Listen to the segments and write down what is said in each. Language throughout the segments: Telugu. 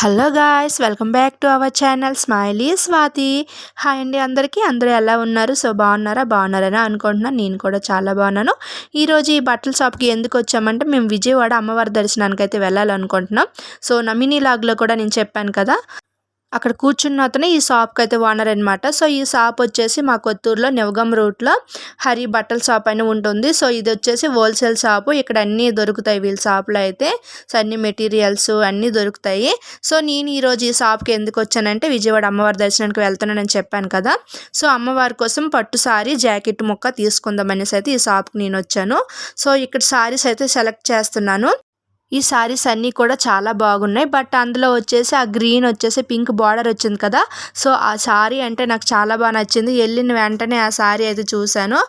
Hello guys welcome back to our channel smiley Swathi. Hi అండి అందరికీ. అందరూ ఎలా ఉన్నారు? సో బాగున్నారా? బాగున్నారని అనుకుంటున్నాను నేను కూడా చాలా బాగున్నాను. ఈరోజు ఈ బట్టల షాప్కి ఎందుకు వచ్చామంటే మేము విజయవాడ అమ్మవారి దర్శనానికి అయితే వెళ్ళాలనుకుంటున్నాం. సో నమినీ లాగ్లో కూడా నేను చెప్పాను కదా. అక్కడ కూర్చున్న అతనే ఈ షాప్కి అయితే ఓనర్ అనమాట సో ఈ షాప్ వచ్చేసి మా కొత్తూరులో నివగం రూట్లో హరి బట్టల షాప్ అని ఉంటుంది. సో ఇది వచ్చేసి హోల్సేల్ షాపు. ఇక్కడ అన్నీ దొరుకుతాయి వీళ్ళ షాప్లో అయితే. సో అన్ని మెటీరియల్స్ అన్నీ దొరుకుతాయి. సో నేను ఈరోజు ఈ షాప్కి ఎందుకు వచ్చానంటే విజయవాడ అమ్మవారి దర్శనానికి వెళ్తున్నానని చెప్పాను కదా. సో అమ్మవారి కోసం పట్టు సారీ జాకెట్ ముక్క తీసుకుందాం అనేసి అయితే ఈ షాప్కి నేను వచ్చాను. సో ఇక్కడ సారీస్ అయితే సెలెక్ట్ చేస్తున్నాను. ఈ సారీస్ అన్నీ కూడా చాలా బాగున్నాయి. బట్ అందులో వచ్చేసి ఆ గ్రీన్ వచ్చేసి పింక్ బార్డర్ వచ్చింది కదా. సో ఆ సారీ అంటే నాకు చాలా బాగా నచ్చింది. వెళ్ళిన వెంటనే ఆ సారీ అయితే చూశాను.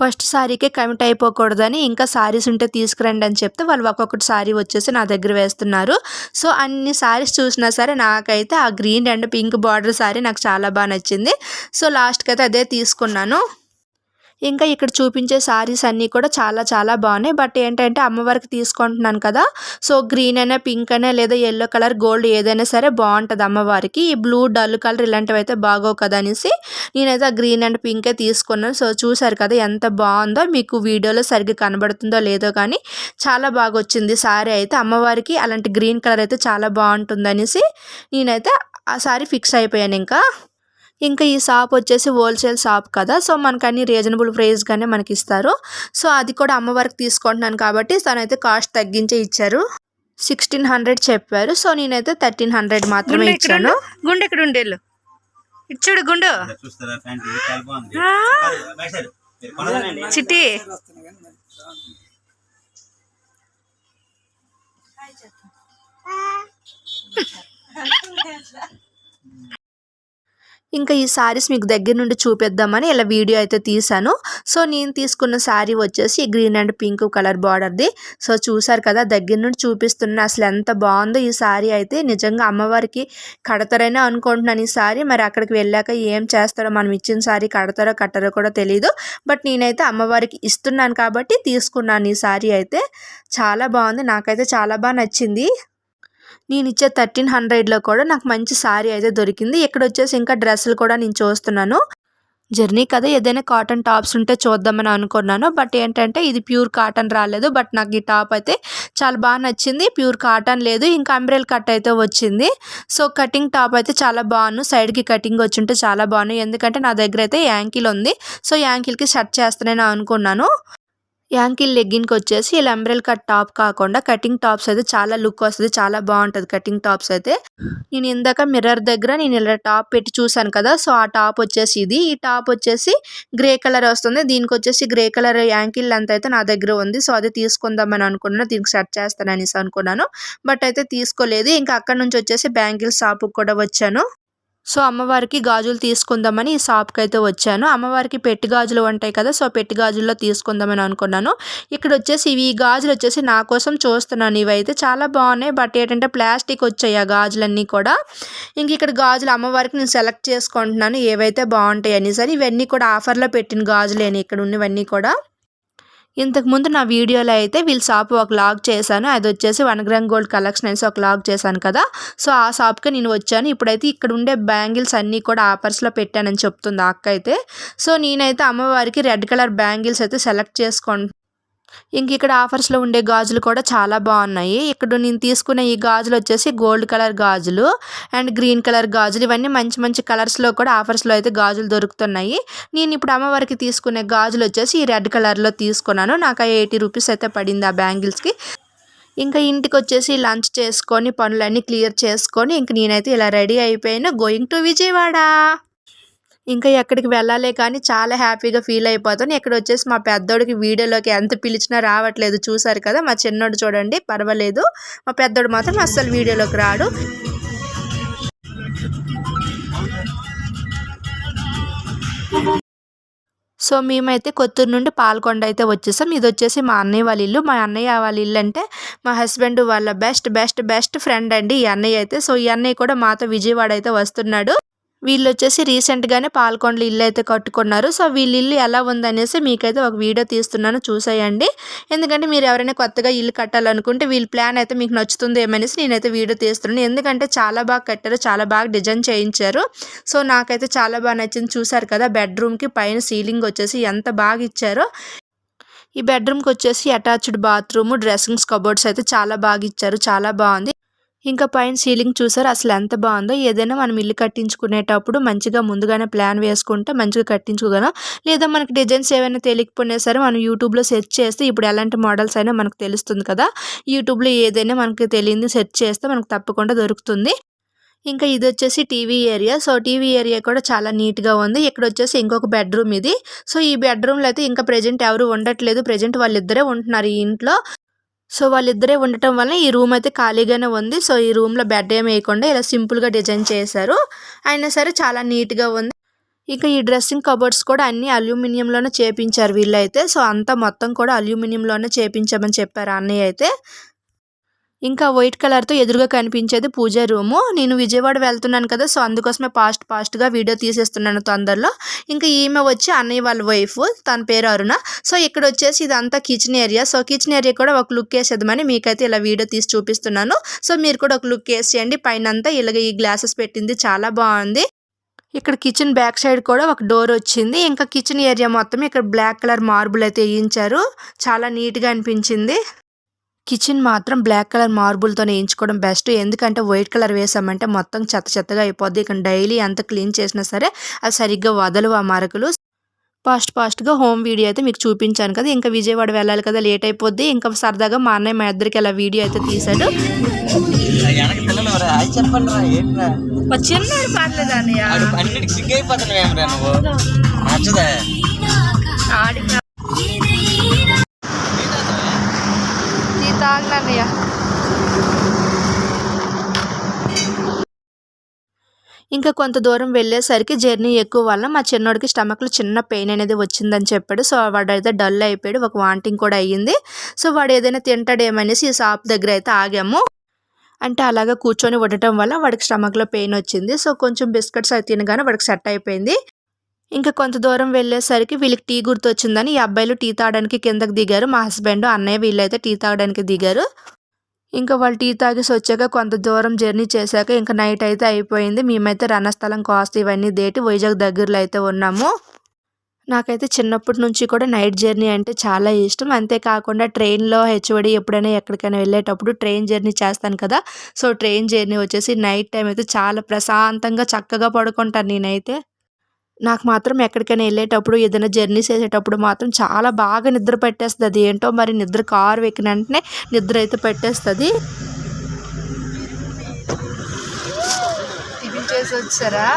ఫస్ట్ సారీకే కమిట్ అయిపోకూడదని ఇంకా సారీస్ ఉంటే తీసుకురండి అని చెప్తే వాళ్ళు ఒక్కొక్కటి సారీ వచ్చేసి నా దగ్గర వేస్తున్నారు. సో అన్ని సారీస్ చూసినా సరే నాకైతే ఆ green and pink border sari నాకు చాలా బాగా నచ్చింది. సో లాస్ట్కి అయితే అదే తీసుకున్నాను. ఇంకా ఇక్కడ చూపించే సారీస్ అన్నీ కూడా చాలా చాలా బాగున్నాయి. బట్ ఏంటంటే అమ్మవారికి తీసుకుంటున్నాను కదా సో గ్రీన్ అయినా పింక్ అయినా లేదా ఎల్లో కలర్ గోల్డ్ ఏదైనా సరే బాగుంటుంది అమ్మవారికి ఈ బ్లూ డల్ కలర్ ఇలాంటివి అయితే బాగోవు కదా అనేసి నేనైతే ఆ గ్రీన్ అండ్ పింకే తీసుకున్నాను. సో చూసారు కదా ఎంత బాగుందో మీకు వీడియోలో సరిగ్గా కనబడుతుందో లేదో కానీ చాలా బాగా వచ్చింది సారీ అయితే. అమ్మవారికి అలాంటి గ్రీన్ కలర్ అయితే చాలా బాగుంటుంది అనేసి నేనైతే ఆ సారీ ఫిక్స్ అయిపోయాను ఇంకా. ఇంకా ఈ షాప్ వచ్చేసి హోల్సేల్ షాప్ కదా. సో మనకు అన్ని రీజనబుల్ ప్రైస్గానే మనకి ఇస్తారు సో అది కూడా అమ్మవారికి తీసుకుంటున్నాను కాబట్టి తనైతే కాస్ట్ తగ్గించే ఇచ్చారు. సిక్స్టీన్ హండ్రెడ్ చెప్పారు. సో నేనైతే థర్టీన్ హండ్రెడ్ మాత్రమే ఇచ్చాను. గుండె ఇక్కడ ఉండేళ్ళు ఇచ్చుడు గుండు. చూస్తారా? ఇంకా ఈ శారీస్ మీకు దగ్గర నుండి చూపిద్దామని ఇలా వీడియో అయితే తీసాను సో నేను తీసుకున్న శారీ వచ్చేసి గ్రీన్ అండ్ పింక్ కలర్ బార్డర్ది సో చూసారు కదా దగ్గర నుండి చూపిస్తున్న అసలు ఎంత బాగుందో ఈ శారీ అయితే. నిజంగా అమ్మవారికి కడతారనే అనుకుంటున్నాను ఈ శారీ మరి అక్కడికి వెళ్ళాక ఏం చేస్తారో మనం ఇచ్చిన శారీ కడతారో కట్టరో కూడా తెలియదు బట్ నేనైతే అమ్మవారికి ఇస్తున్నాను కాబట్టి తీసుకున్నాను ఈ శారీ అయితే. చాలా బాగుంది. నాకైతే చాలా బాగా నచ్చింది. నేను ఇచ్చే థర్టీన్ హండ్రెడ్లో కూడా నాకు మంచి శారీ అయితే దొరికింది. ఇక్కడ వచ్చేసి ఇంకా డ్రెస్సులు కూడా నేను చూస్తున్నాను. జర్నీ కదా ఏదైనా కాటన్ టాప్స్ ఉంటే చూద్దామని అనుకున్నాను. బట్ ఏంటంటే ఇది ప్యూర్ కాటన్ రాలేదు. బట్ నాకు ఈ టాప్ అయితే చాలా బాగా నచ్చింది. ప్యూర్ కాటన్ లేదు. ఇంకా అంబ్రెల్ కట్ అయితే వచ్చింది. సో కటింగ్ టాప్ అయితే చాలా బాగున్నాను సైడ్కి కటింగ్ వచ్చి ఉంటే చాలా బాగున్నాయి ఎందుకంటే నా దగ్గర అయితే యాంకిల్ ఉంది. సో యాంకిల్కి షర్ట్ చేస్తానని అనుకున్నాను. యాంకిల్ లెగ్గిన్కి వచ్చేసి ఇలా అంబ్రెల్ కట్ టాప్ కాకుండా కటింగ్ టాప్స్ అయితే చాలా లుక్ వస్తుంది చాలా బాగుంటుంది కటింగ్ టాప్స్ అయితే. నేను ఇందాక మిర్రర్ దగ్గర నేను ఇలా టాప్ పెట్టి చూసాను కదా సో ఆ టాప్ వచ్చేసి ఇది. ఈ టాప్ వచ్చేసి గ్రే కలర్ వస్తుంది. దీనికి వచ్చేసి గ్రే కలర్ యాంకిల్ అంత అయితే నా దగ్గర ఉంది. సో అది తీసుకుందామని అనుకున్నాను దీనికి సెట్ చేస్తాను అనేసి అనుకున్నాను. బట్ అయితే తీసుకోలేదు. ఇంకా అక్కడ నుంచి వచ్చేసి బ్యాంగిల్ షాప్కి కూడా వచ్చాను. సో అమ్మవారికి గాజులు తీసుకుందామని ఈ షాప్కి అయితే వచ్చాను. అమ్మవారికి పెట్టి గాజులు ఉంటాయి కదా సో పెట్టి గాజుల్లో తీసుకుందామని అనుకున్నాను. ఇక్కడ వచ్చేసి ఇవి గాజులు వచ్చేసి నా కోసం చూస్తున్నాను ఇవి అయితే చాలా బాగున్నాయి బట్ ఏంటంటే ప్లాస్టిక్ వచ్చాయి ఆ గాజులన్నీ కూడా. ఇంక ఇక్కడ గాజులు అమ్మవారికి నేను సెలెక్ట్ చేసుకుంటున్నాను ఏవైతే బాగుంటాయి అని సరే ఇవన్నీ కూడా ఆఫర్లో పెట్టిన గాజులేని ఇక్కడ ఉన్నవన్నీ కూడా. ఇంతకుముందు నా వీడియోలో అయితే వీళ్ళ షాప్ ఒక లాగ్ చేశాను. అది వచ్చేసి వన్ గ్రామ్ గోల్డ్ కలెక్షన్ అనేసి ఒక లాగ్ చేశాను కదా. సో ఆ షాప్కి నేను వచ్చాను. ఇప్పుడైతే ఇక్కడ ఉండే బ్యాంగిల్స్ అన్నీ కూడా ఆఫర్స్లో పెట్టానని చెప్తుంది ఆ అక్క అయితే. సో నేనైతే అమ్మవారికి రెడ్ కలర్ బ్యాంగిల్స్ అయితే సెలెక్ట్ చేసుకుంటాను ఇంక ఇక్కడ ఆఫర్స్లో ఉండే గాజులు కూడా చాలా బాగున్నాయి. ఇక్కడ నేను తీసుకున్న ఈ గాజులు వచ్చేసి గోల్డ్ కలర్ గాజులు అండ్ గ్రీన్ కలర్ గాజులు. ఇవన్నీ మంచి మంచి కలర్స్లో కూడా ఆఫర్స్లో అయితే గాజులు దొరుకుతున్నాయి. నేను ఇప్పుడు అమ్మవారికి తీసుకునే గాజులు వచ్చేసి ఈ రెడ్ కలర్లో తీసుకున్నాను. నాకు ఎయిటీ రూపీస్ అయితే పడింది ఆ బ్యాంగిల్స్కి. ఇంకా ఇంటికి వచ్చేసి లంచ్ చేసుకొని పనులన్నీ క్లియర్ చేసుకొని ఇంక నేనైతే ఇలా రెడీ అయిపోయాను. Going to Vijayawada! ఇంకా ఎక్కడికి వెళ్ళాలే కానీ చాలా హ్యాపీగా ఫీల్ అయిపోతాను ఇక్కడ వచ్చేసి మా పెద్దోడికి వీడియోలోకి ఎంత పిలిచినా రావట్లేదు. చూసారు కదా మా చిన్నోడు చూడండి పర్వాలేదు. మా పెద్దోడు మాత్రం అస్సలు వీడియోలోకి రాడు. సో మేమైతే కొత్తూరు నుండి పాల్కొండ అయితే వచ్చేసాం. ఇది వచ్చేసి మా అన్నయ్య వాళ్ళ ఇల్లు. మా అన్నయ్య వాళ్ళ ఇల్లు అంటే మా హస్బెండ్ వాళ్ళ బెస్ట్ బెస్ట్ బెస్ట్ ఫ్రెండ్ అండి ఈ అన్నయ్య అయితే. సో ఈ అన్నయ్య కూడా మాతో విజయవాడ అయితే వస్తున్నాడు. వీళ్ళు వచ్చేసి రీసెంట్గానే పాల్కొండలు ఇల్లు అయితే కట్టుకున్నారు. సో వీళ్ళ ఇల్లు ఎలా ఉందనేసి మీకైతే ఒక వీడియో తీస్తున్నాను. చూసేయండి. ఎందుకంటే మీరు ఎవరైనా కొత్తగా ఇల్లు కట్టాలనుకుంటే వీళ్ళ ప్లాన్ అయితే మీకు నచ్చుతుంది ఏమనేసి నేనైతే వీడియో తీస్తున్నాను. ఎందుకంటే చాలా బాగా కట్టారు చాలా బాగా డిజైన్ చేయించారు. సో నాకైతే చాలా బాగా నచ్చింది. చూసారు కదా బెడ్రూమ్కి పైన సీలింగ్ వచ్చేసి ఎంత బాగా ఇచ్చారో. ఈ బెడ్రూమ్కి వచ్చేసి అటాచ్డ్ బాత్రూమ్ డ్రెస్సింగ్స్ కబోర్డ్స్ అయితే చాలా బాగా ఇచ్చారు. చాలా బాగుంది. ఇంకా పైన సీలింగ్ చూసారు? అసలు ఎంత బాగుందో. ఏదైనా మనం ఇల్లు కట్టించుకునేటప్పుడు మంచిగా ముందుగానే ప్లాన్ వేసుకుంటే మంచిగా కట్టించుకోగలం. లేదా మనకి డిజైన్స్ ఏమైనా తెలియకపోయినా సరే మనం యూట్యూబ్లో సెర్చ్ చేస్తే ఇప్పుడు ఎలాంటి మోడల్స్ అయినా మనకు తెలుస్తుంది కదా. యూట్యూబ్లో ఏదైనా మనకి తెలియంది సెర్చ్ చేస్తే మనకు తప్పకుండా దొరుకుతుంది. ఇంకా ఇది వచ్చేసి TV area. So TV area కూడా చాలా నీట్గా ఉంది. ఇక్కడ వచ్చేసి ఇంకొక బెడ్రూమ్ ఇది. సో ఈ బెడ్రూమ్లో అయితే ఇంకా ప్రజెంట్ ఎవరు ఉండట్లేదు. ప్రజెంట్ వాళ్ళిద్దరే ఉంటున్నారు ఈ ఇంట్లో. సో వాళ్ళిద్దరే ఉండటం వల్ల ఈ రూమ్ అయితే ఖాళీగానే ఉంది. సో ఈ రూమ్లో బెడ్ ఏం వేయకుండా ఇలా సింపుల్గా డిజైన్ చేశారు. అయినా సరే చాలా నీట్గా ఉంది. ఇంకా ఈ డ్రెస్సింగ్ కబోర్డ్స్ కూడా అన్ని అల్యూమినియంలోనే చేపించారు వీళ్ళైతే. సో అంతా మొత్తం కూడా అల్యూమినియంలోనే చేపించామని చెప్పారు అన్నయ్య అయితే. ఇంకా వైట్ కలర్తో ఎదురుగా కనిపించేది పూజ రూము. నేను విజయవాడ వెళ్తున్నాను కదా సో అందుకోసమే ఫాస్ట్ ఫాస్ట్గా వీడియో తీసేస్తున్నాను తొందరలో. ఇంకా ఈమె వచ్చి అన్నయ్య వాళ్ళ వైఫ్ తన పేరు అరుణ. సో ఇక్కడ వచ్చేసి ఇదంతా kitchen area so kitchen area కూడా ఒక లుక్ వేసేద్దామని మీకైతే ఇలా వీడియో తీసి చూపిస్తున్నాను. సో మీరు కూడా ఒక లుక్ వేసేయండి. పైన అంతా ఇలాగ ఈ గ్లాసెస్ పెట్టింది. చాలా బాగుంది. ఇక్కడ కిచెన్ బ్యాక్ సైడ్ కూడా ఒక డోర్ వచ్చింది. ఇంకా కిచెన్ ఏరియా మొత్తం ఇక్కడ బ్లాక్ కలర్ మార్బుల్ అయితే వేయించారు. చాలా నీట్గా అనిపించింది. కిచెన్ మాత్రం బ్లాక్ కలర్ మార్బుల్తో వేయించుకోవడం బెస్ట్. ఎందుకంటే వైట్ కలర్ వేసామంటే మొత్తం చెత్త చెత్తగా అయిపోద్ది. ఇక్కడ డైలీ ఎంత క్లీన్ చేసినా సరే అది సరిగ్గా వదలవు ఆ మరకలు. ఫాస్ట్ ఫాస్ట్గా హోమ్ వీడియో అయితే మీకు చూపించాను కదా. ఇంకా విజయవాడ వెళ్ళాలి కదా లేట్ అయిపోద్ది. ఇంకా సరదాగా మా అన్నయ్య మా ఇద్దరికి అలా వీడియో అయితే తీశాడు. పర్లేదు అన్నయ్య ఇంకా కొంత దూరం వెళ్ళేసరికి జర్నీ ఎక్కువ వల్ల మా చిన్నోడికి స్టమక్లో చిన్న పెయిన్ అనేది వచ్చిందని చెప్పాడు. సో వాడైతే డల్ అయిపోయాడు. ఒక వాంటింగ్ కూడా అయ్యింది. సో వాడు ఏదైనా తింటాడేమనేసి ఈ షాప్ దగ్గర అయితే ఆగాము. అంటే అలాగా కూర్చొని ఉండటం వల్ల వాడికి స్టమక్లో పెయిన్ వచ్చింది. సో కొంచెం బిస్కెట్స్ అవి తినగానే వాడికి సెట్ అయిపోయింది. ఇంకా కొంత దూరం వెళ్ళేసరికి వీళ్ళకి టీ గుర్తు వచ్చిందని ఈ అబ్బాయిలు టీ తాగడానికి కిందకి దిగారు. మా హస్బెండ్ అన్నయ్య వీళ్ళైతే టీ తాగడానికి దిగారు. ఇంకా వాళ్ళు టీ తాగేసి వచ్చాక కొంత దూరం జర్నీ చేశాక ఇంకా నైట్ అయితే అయిపోయింది. మేమైతే రణస్థలం కాస్ట్ ఇవన్నీ దేటి వైజాగ్ దగ్గరలో అయితే ఉన్నాము. నాకైతే చిన్నప్పటి నుంచి కూడా నైట్ జర్నీ అంటే చాలా ఇష్టం. అంతేకాకుండా ట్రైన్లో హెచ్ఓడి ఎప్పుడైనా ఎక్కడికైనా వెళ్ళేటప్పుడు ట్రైన్ జర్నీ చేస్తాను కదా. సో ట్రైన్ జర్నీ వచ్చేసి నైట్ టైం అయితే చాలా ప్రశాంతంగా చక్కగా పడుకుంటాను నేనైతే. నాకు మాత్రం ఎక్కడికైనా వెళ్ళేటప్పుడు ఏదైనా జర్నీ చేసేటప్పుడు మాత్రం చాలా బాగా నిద్ర పెట్టేస్తుంది. అది ఏంటో మరి నిద్ర కారు ఎక్కిన వెంటనే నిద్ర అయితే పెట్టేస్తుంది. టిఫిన్ చేసి వచ్చారా?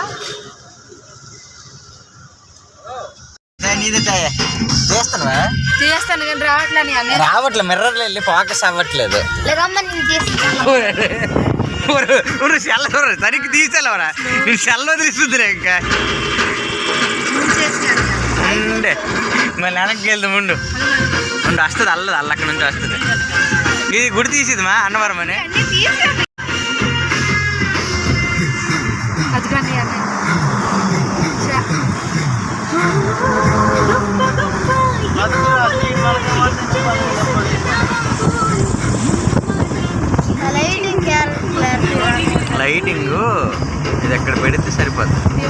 చేస్తాను కానీ రావట్లే మిర్రర్లో వెళ్ళి ఫోకస్ అవ్వట్లేదు. సెల్ సరిగ్గా తీసేలేవరా నేను సెల్ వదిలిస్తుందిరా ఇంకా. ఉండే. మళ్ళీ వెనక్కి వెళ్దాం ఉండు. ఉండు వస్తుంది అల్లదు అల్ల అక్కడ నుంచి వస్తుంది. ఇది గుడి తీసిది మా అన్నవరం అని. లైటింగ్. ఇది ఎక్కడ పెడితే సరిపోతుంది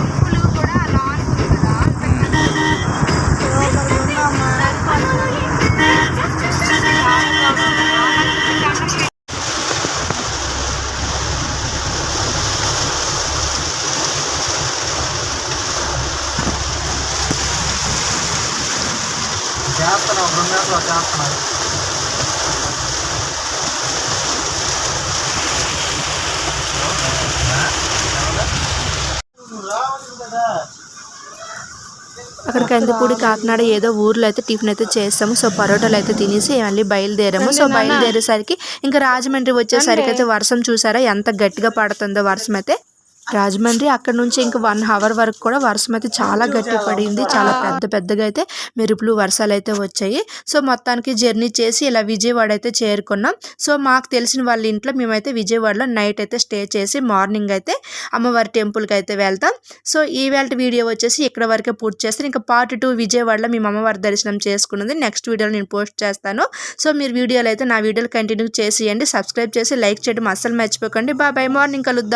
చేస్తున్నాం రెండు గంటలు చేస్తున్నాం అక్కడ కందిపూడి కాకినాడ ఏదో ఊర్లో అయితే టిఫిన్ అయితే చేస్తాము. సో పరోటాలు అయితే తినేసి మళ్ళీ బయలుదేరాము. సో బయలుదేరేసరికి ఇంకా రాజమండ్రి వచ్చేసరికి అయితే వర్షం చూసారా? ఎంత గట్టిగా పడుతుందో వర్షం అయితే. రాజమండ్రి అక్కడ నుంచి ఇంక వన్ అవర్ వరకు కూడా వర్షం అయితే చాలా గట్టి పడింది. చాలా పెద్ద పెద్దగా అయితే మెరుపులు వర్షాలు అయితే వచ్చాయి. సో మొత్తానికి జర్నీ చేసి ఇలా విజయవాడ అయితే చేరుకున్నాం. సో మాకు తెలిసిన వాళ్ళ ఇంట్లో మేమైతే విజయవాడలో నైట్ అయితే స్టే చేసి మార్నింగ్ అయితే అమ్మవారి టెంపుల్కి అయితే వెళ్తాం. సో ఈ వీడియో వచ్చేసి ఇక్కడ వరకే పూర్తి చేస్తాను. ఇంకా పార్ట్ టూ విజయవాడలో మేము అమ్మవారి దర్శనం చేసుకున్నది. నెక్స్ట్ వీడియోలో నేను పోస్ట్ చేస్తాను. సో మీరు వీడియోలు అయితే నా వీడియోలు కంటిన్యూ చేసేయండి. సబ్స్క్రైబ్ చేసి లైక్ చేయడం అస్సలు మర్చిపోకండి. బాబాయ్ మార్నింగ్ కలుద్దాం.